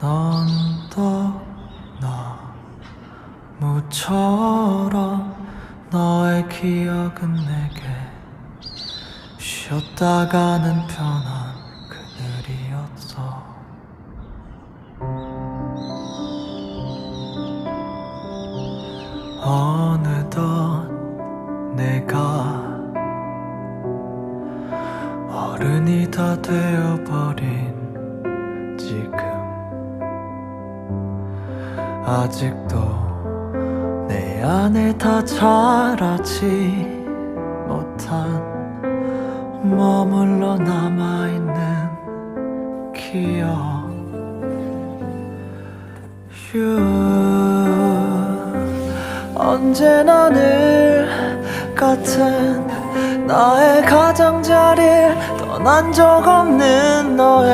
언덕 나무처럼 너의 기억은 내게 쉬었다 가는 편한 그늘이었어. 어느덧 내가 어른이 다 되어버린 아직도 내 안에 다 자라지 못한 머물러 남아있는 기억. You. 언제나 늘 같은 나의 가장자리를 떠난 적 없는 너의